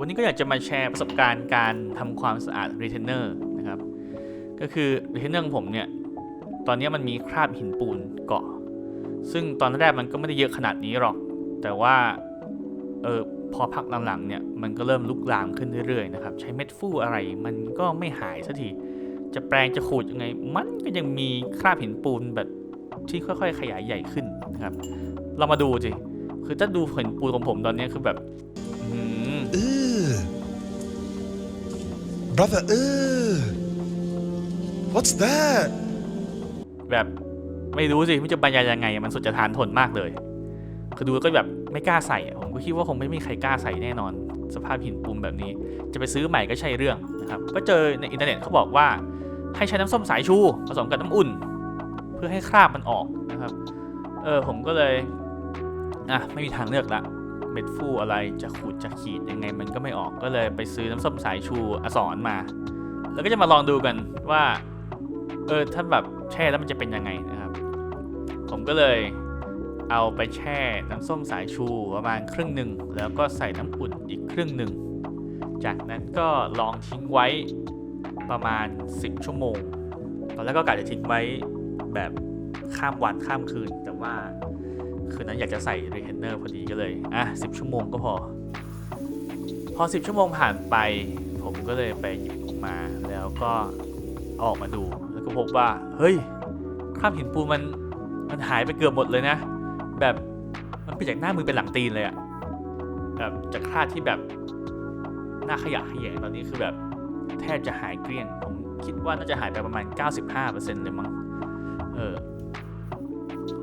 วันนี้ก็อยากจะมาแชร์ประสบการณ์การทำความสะอาด retainer นะครับ ก็คือ retainer ของผมเนี่ย ตอนนี้มันมีคราบหินปูนเกาะ ซึ่งตอนแรกมันก็ไม่ได้เยอะขนาดนี้หรอก แต่ว่า เออพอพักหลังๆเนี่ย มันก็เริ่มลุกลามขึ้นเรื่อยๆนะครับ ใช้เม็ดฟูอะไรมันก็ไม่หายสักที จะแปรงจะขูดยังไง มันก็ยังมีคราบหินปูนแบบที่ค่อย ๆ ขยายใหญ่ขึ้นนะครับ เรามาดูสิ คือถ้าดูหินปูนของผมตอนนี้คือแบบ Brother, ugh. What's that? แบบไม่รู้สิมันจะบรรยายยังไง มันสุดจะทานทนมากเลย คือดูแลก็แบบไม่กล้าใส่ะผมก็คิดว่าคงไม่มีใครกล้าใส่แน่นอน สภาพหินปูนแบบนี้ จะไปซื้อใหม่ก็ใช่เรื่องนะครับ ก็เจอในอินเทอร์เน็ตเขาบอกว่า ให้ใช้น้ำส้มสายชู ผสมกับน้ำอุ่น เพื่อให้คราบมันออกนะครับ เออผมก็เลย อะ ไม่มีทางเลือกละ เม็ดฟูอะไรจะขูดจะขีดยังไงมันก็ไม่ออกก็เลยไปซื้อน้ำส้มสายชูอสรมา แล้วก็จะมาลองดูกันว่า เออถ้าแบบแช่แล้วมันจะเป็นยังไงนะครับ ผมก็เลยเอาไปแช่น้ำส้มสายชูประมาณครึ่งหนึ่งแล้วก็ใส่น้ำอุ่นอีกครึ่งหนึ่งจากนั้นก็ลองทิ้งไว้ประมาณ 10 ชั่วโมง ตอนแรกก็กะจะทิ้งไว้แบบข้ามวันข้ามคืน แต่ว่า คืนนั้นอยากจะใส่รีเทนเนอร์พอดีก็เลย อะ10ชั่วโมงก็พอ พอ10ชั่วโมงผ่านไป ผมก็เลยไปหยิบออกมา แล้วก็ออกมาดู แล้วก็พบว่า เฮ้ยคราบหินปูนมันมันหายไปเกือบหมดเลยนะ แบบมันเปลี่ยนจากหน้ามือเป็นหลังตีนเลยอะแบบจากคราบที่แบบหน้าขยะขยงตอนนี้คือแบบแทบจะหายเกลี้ยง ผมคิดว่าน่าจะหายไปประมาณ 95%เลยมั้ง เออ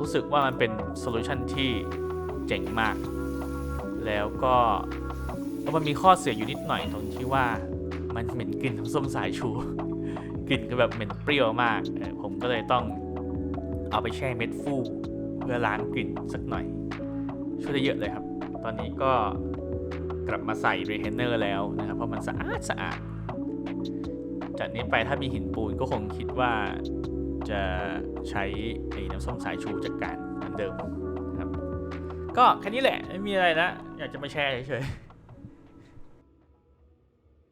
รู้สึกว่ามันเป็นโซลูชันที่เจ๋งมาก แล้วก็แล้วมันมีข้อเสียอยู่นิดหน่อยตรงที่ว่ามันเหม็นกลิ่นน้ำส้มสายชู กลิ่นก็แบบเหม็นเปรี้ยวมาก ผมก็เลยต้องเอาไปแช่เม็ดฟูเพื่อล้างกลิ่นสักหน่อย ช่วยได้เยอะเลยครับ ตอนนี้ก็กลับมาใส่เรเทนเนอร์แล้วนะครับเพราะมันสะอาดสะอาด จากนี้ไปถ้ามีหินปูนก็คงคิดว่า จะใช้ไอ้น้ำส้มสายชูจัดการเหมือนเดิมครับ ก็แค่นี้แหละไม่มีอะไรนะอยากจะมาแชร์เฉยๆ